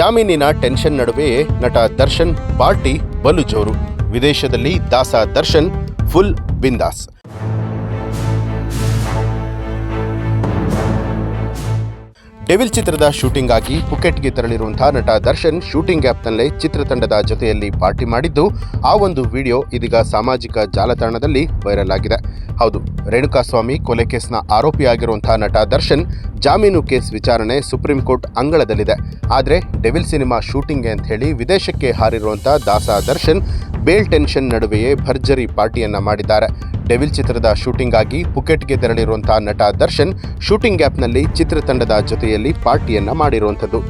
ಜಾಮೀನಿನ ಟೆನ್ಷನ್ ನಡುವೆಯೇ ನಟ ದರ್ಶನ್ ಪಾರ್ಟಿ ಬಲು ಜೋರು. ವಿದೇಶದಲ್ಲಿ ದಾಸ ದರ್ಶನ್ ಫುಲ್ ಬಿಂದಾಸ್. ಡೆವಿಲ್ ಚಿತ್ರದ ಶೂಟಿಂಗ್ ಆಗಿ ಪುಕೆಟ್ಗೆ ತೆರಳಿರುವಂತಹ ನಟ ದರ್ಶನ್ ಶೂಟಿಂಗ್ ಆ್ಯಪ್ನಲ್ಲೇ ಚಿತ್ರತಂಡದ ಜೊತೆಯಲ್ಲಿ ಪಾರ್ಟಿ ಮಾಡಿದ್ದು, ಆ ಒಂದು ವಿಡಿಯೋ ಇದೀಗ ಸಾಮಾಜಿಕ ಜಾಲತಾಣದಲ್ಲಿ ವೈರಲ್ ಆಗಿದೆ. ಹೌದು, ರೇಣುಕಾಸ್ವಾಮಿ ಕೊಲೆ ಕೇಸ್ನ ಆರೋಪಿಯಾಗಿರುವಂತಹ ನಟ ದರ್ಶನ್ ಜಾಮೀನು ಕೇಸ್ ವಿಚಾರಣೆ ಸುಪ್ರೀಂ ಕೋರ್ಟ್ ಅಂಗಳದಲ್ಲಿದೆ. ಆದರೆ ಡೆವಿಲ್ ಸಿನಿಮಾ ಶೂಟಿಂಗ್ಗೆ ಅಂತ ಹೇಳಿ ವಿದೇಶಕ್ಕೆ ಹಾರಿರುವಂತಹ ದಾಸ ದರ್ಶನ್ ಬೇಲ್ ಟೆನ್ಷನ್ ನಡುವೆಯೇ ಭರ್ಜರಿ ಪಾರ್ಟಿಯನ್ನ ಮಾಡಿದ್ದಾರೆ. ಡೆವಿಲ್ ಚಿತ್ರದ ಶೂಟಿಂಗ್ ಆಗಿ ಪುಕೆಟ್ಗೆ ತೆರಳಿರುವಂತಹ ನಟ ದರ್ಶನ್ ಶೂಟಿಂಗ್ ಗ್ಯಾಪ್ನಲ್ಲಿ ಚಿತ್ರತಂಡದ ಜೊತೆಯಲ್ಲಿ ಪಾರ್ಟಿಯನ್ನ ಮಾಡಿರುವಂಥದ್ದು.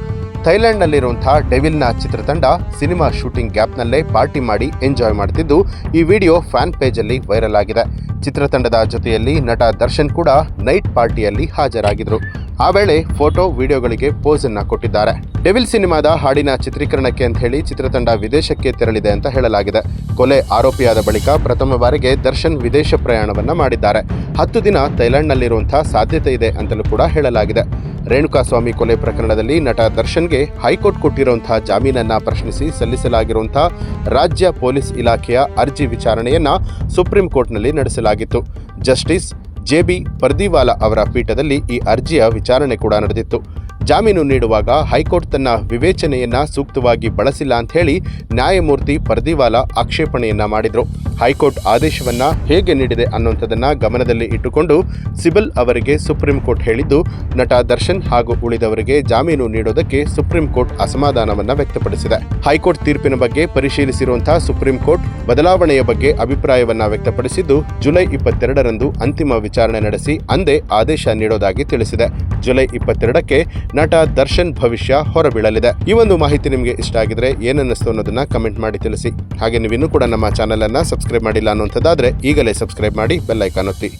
ಥೈಲ್ಯಾಂಡ್ನಲ್ಲಿರುವಂತಹ ಡೆವಿಲ್ನ ಚಿತ್ರತಂಡ ಸಿನಿಮಾ ಶೂಟಿಂಗ್ ಗ್ಯಾಪ್ನಲ್ಲೇ ಪಾರ್ಟಿ ಮಾಡಿ ಎಂಜಾಯ್ ಮಾಡ್ತಿದ್ದು ಈ ವಿಡಿಯೋ ಫ್ಯಾನ್ ಪೇಜಲ್ಲಿ ವೈರಲ್ ಆಗಿದೆ. ಚಿತ್ರತಂಡದ ಜೊತೆಯಲ್ಲಿ ನಟ ದರ್ಶನ್ ಕೂಡ ನೈಟ್ ಪಾರ್ಟಿಯಲ್ಲಿ ಹಾಜರಾಗಿದ್ರು. ಆ ವೇಳೆ ಫೋಟೋ, ವಿಡಿಯೋಗಳಿಗೆ ಪೋಸ್ ಅನ್ನ ಕೊಟ್ಟಿದ್ದಾರೆ. ಡೆವಿಲ್ ಸಿನಿಮಾದ ಹಾಡಿನ ಚಿತ್ರೀಕರಣಕ್ಕೆ ಅಂತ ಹೇಳಿ ಚಿತ್ರತಂಡ ವಿದೇಶಕ್ಕೆ ತೆರಳಿದೆ ಅಂತ ಹೇಳಲಾಗಿದೆ. ಕೊಲೆ ಆರೋಪಿಯಾದ ಬಳಿಕ ಪ್ರಥಮ ಬಾರಿಗೆ ದರ್ಶನ್ ವಿದೇಶ ಪ್ರಯಾಣವನ್ನ ಮಾಡಿದ್ದಾರೆ. ಹತ್ತು ದಿನ ಥೈಲ್ಯಾಂಡ್ನಲ್ಲಿರುವಂತಹ ಸಾಧ್ಯತೆ ಇದೆ ಅಂತಲೂ ಕೂಡ ಹೇಳಲಾಗಿದೆ. ರೇಣುಕಾಸ್ವಾಮಿ ಕೊಲೆ ಪ್ರಕರಣದಲ್ಲಿ ನಟ ದರ್ಶನ್ಗೆ ಹೈಕೋರ್ಟ್ ಕೊಟ್ಟಿರುವಂತಹ ಜಾಮೀನನ್ನ ಪ್ರಶ್ನಿಸಿ ಸಲ್ಲಿಸಲಾಗಿರುವಂತಹ ರಾಜ್ಯ ಪೊಲೀಸ್ ಇಲಾಖೆಯ ಅರ್ಜಿ ವಿಚಾರಣೆಯನ್ನ ಸುಪ್ರೀಂ ಕೋರ್ಟ್ನಲ್ಲಿ ನಡೆಸಲಾಗಿತ್ತು. ಜಸ್ಟಿಸ್ ಜೆಬಿ ಪರ್ದಿವಾಲಾ ಅವರ ಪೀಠದಲ್ಲಿ ಈ ಅರ್ಜಿಯ ವಿಚಾರಣೆ ಕೂಡ ನಡೆದಿತ್ತು. ಜಾಮೀನು ನೀಡುವಾಗ ಹೈಕೋರ್ಟ್ ತನ್ನ ವಿವೇಚನೆಯನ್ನ ಸೂಕ್ತವಾಗಿ ಬಳಸಿಲ್ಲ ಅಂತ ಹೇಳಿ ನ್ಯಾಯಮೂರ್ತಿ ಪರ್ದಿವಾಲಾ ಆಕ್ಷೇಪಣೆಯನ್ನ ಮಾಡಿದ್ರು. ಹೈಕೋರ್ಟ್ ಆದೇಶವನ್ನ ಹೇಗೆ ನೀಡಿದೆ ಅನ್ನುವಂಥದ್ದನ್ನ ಗಮನದಲ್ಲಿ ಇಟ್ಟುಕೊಂಡು ಸಿಬಲ್ ಅವರಿಗೆ ಸುಪ್ರೀಂ ಕೋರ್ಟ್ ಹೇಳಿದ್ದು, ನಟ ದರ್ಶನ್ ಹಾಗೂ ಉಳಿದವರಿಗೆ ಜಾಮೀನು ನೀಡೋದಕ್ಕೆ ಸುಪ್ರೀಂ ಕೋರ್ಟ್ ಅಸಮಾಧಾನವನ್ನ ವ್ಯಕ್ತಪಡಿಸಿದೆ. ಹೈಕೋರ್ಟ್ ತೀರ್ಪಿನ ಬಗ್ಗೆ ಪರಿಶೀಲಿಸಿರುವಂತಹ ಸುಪ್ರೀಂ ಕೋರ್ಟ್ ಬದಲಾವಣೆಯ ಬಗ್ಗೆ ಅಭಿಪ್ರಾಯವನ್ನ ವ್ಯಕ್ತಪಡಿಸಿದ್ದು, ಜುಲೈ ಇಪ್ಪತ್ತೆರಡರಂದು ಅಂತಿಮ ವಿಚಾರಣೆ ನಡೆಸಿ, ಅಂದೇ ಆದೇಶ ನೀಡೋದಾಗಿ ತಿಳಿಸಿದೆ. ಜುಲೈ ಇಪ್ಪತ್ತೆರಡಕ್ಕೆ ನಟ ದರ್ಶನ್ ಭವಿಷ್ಯ ಹೊರಬೀಳಲಿದೆ. ಈ ಒಂದು ಮಾಹಿತಿ ನಿಮಗೆ ಇಷ್ಟ ಆಗಿದ್ರೆ ಏನನ್ನಿಸ್ತು ಅನ್ನೋದನ್ನ ಕಮೆಂಟ್ ಮಾಡಿ ತಿಳಿಸಿ. ಹಾಗೆ ನೀವಿನ್ನೂ ಕೂಡ ನಮ್ಮ ಚಾನೆಲ್ ಅನ್ನ ಸಬ್ಸ್ಕ್ರೈಬ್ ಮಾಡಿಲ್ಲ ಅನ್ನುವಂಥದ್ದಾದ್ರೆ ಈಗಲೇ ಸಬ್ಸ್ಕ್ರೈಬ್ ಮಾಡಿ ಬೆಲ್ಲೈಕಾನ್ ಒತ್ತಿ.